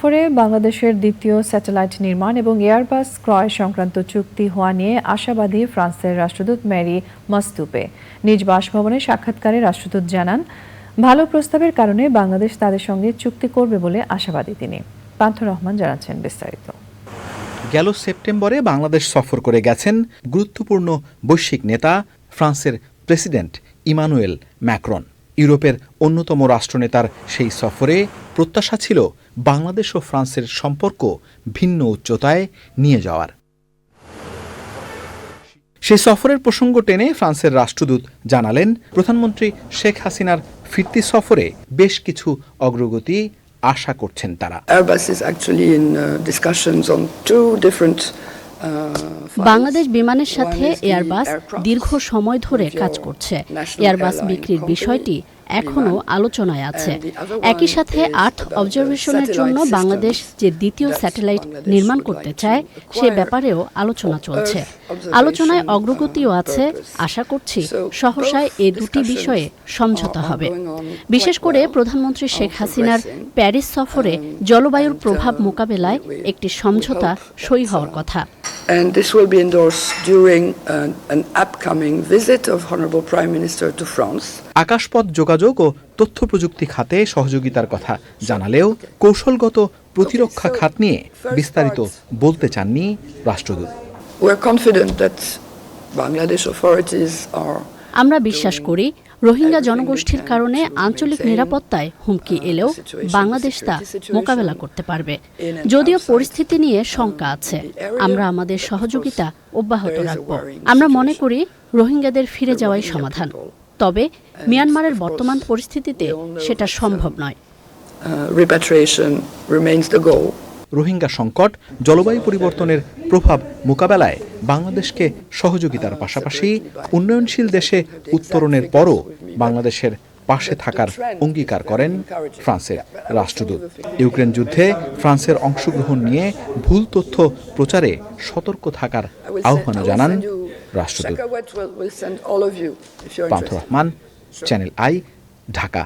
সফরে বাংলাদেশের দ্বিতীয় স্যাটেলাইট নির্মাণ এবং এয়ারবাস ক্রয় সংক্রান্ত চুক্তি হওয়া নিয়ে আশাবাদী ফ্রান্সের রাষ্ট্রদূত ম্যারি মাস্তুপে। নিজ বাসভবনে সাক্ষাৎকারে রাষ্ট্রদূত জানান, ভালো প্রস্তাবের কারণে বাংলাদেশ তাদের সঙ্গে চুক্তি করবে বলে আশাবাদী তিনি। পান্থ রহমান জানাচ্ছেন বিস্তারিত। গেল সেপ্টেম্বরে বাংলাদেশ সফর করে গেছেন গুরুত্বপূর্ণ বৈশ্বিক নেতা ফ্রান্সের প্রেসিডেন্ট ইমানুয়েল ম্যাক্রন। ইউরোপের অন্যতম রাষ্ট্রনেতার সেই সফরে প্রত্যাশা ছিল বাংলাদেশ ও ফ্রান্সের সম্পর্ক ভিন্ন উচ্চতায় নিয়ে যাওয়ার। সেই সফরের প্রসঙ্গ টেনে ফ্রান্সের রাষ্ট্রদূত জানালেন প্রধানমন্ত্রী শেখ হাসিনার ফিরতি সফরে বেশ কিছু অগ্রগতি আশা করছেন তারা। Uh, uh. বাংলাদেশ বিমানের সাথে এয়ারবাস দীর্ঘ সময় ধরে কাজ করছে। এয়ারবাস বিক্রির বিষয়টি এখনও আলোচনায় আছে। একই সাথে আর্থ অবজারভেশনের জন্য বাংলাদেশ যে দ্বিতীয় স্যাটেলাইট নির্মাণ করতে চায় সে ব্যাপারেও আলোচনা চলছে। আলোচনায় অগ্রগতিও আছে আশা করছি সহসায় এ দুটি বিষয়ে সমঝোতা হবে। বিশেষ করে প্রধানমন্ত্রী শেখ হাসিনার প্যারিস সফরে জলবায়ুর প্রভাব মোকাবেলায় একটি সমঝোতা সই হওয়ার কথা। And this will be endorsed during an, an upcoming visit of Honorable Prime Minister to France. আকাশপথ যোগাযোগ ও তথ্য প্রযুক্তি খাতে সহযোগিতার কথা জানালেও কৌশলগত প্রতিরক্ষা খাত নিয়ে বিস্তারিত বলতে চাননি রাষ্ট্রদূত We're confident that Bangladesh authorities are আমরা বিশ্বাস করি রোহিঙ্গা জনগোষ্ঠীর কারণে আঞ্চলিক নিরাপত্তায় হুমকি এলেও বাংলাদেশ তা মোকাবেলা করতে পারবে। যদিও পরিস্থিতি নিয়ে শঙ্কা আছে আমরা আমাদের সহযোগিতা অব্যাহত রাখব। আমরা মনে করি রোহিঙ্গাদের ফিরে যাওয়াই সমাধান। তবে মিয়ানমারের বর্তমান পরিস্থিতিতে সেটা সম্ভব নয়। Uh, repatriation remains the goal. Rohingya সংকট, জলবায়ু পরিবর্তনের প্রভাব মোকাবেলায় বাংলাদেশকে সহযোগিতার পাশাপাশি উন্নয়নশীল দেশে উত্তরণের পরও বাংলাদেশের পাশে থাকার অঙ্গীকার করেন ফ্রান্সের রাষ্ট্রদূত। ইউক্রেন যুদ্ধে ফ্রান্সের অংশগ্রহণ নিয়ে ভুল তথ্য প্রচারে সতর্ক থাকার আহ্বানও জানান রাষ্ট্রদূত। Rahman channel I Dhaka.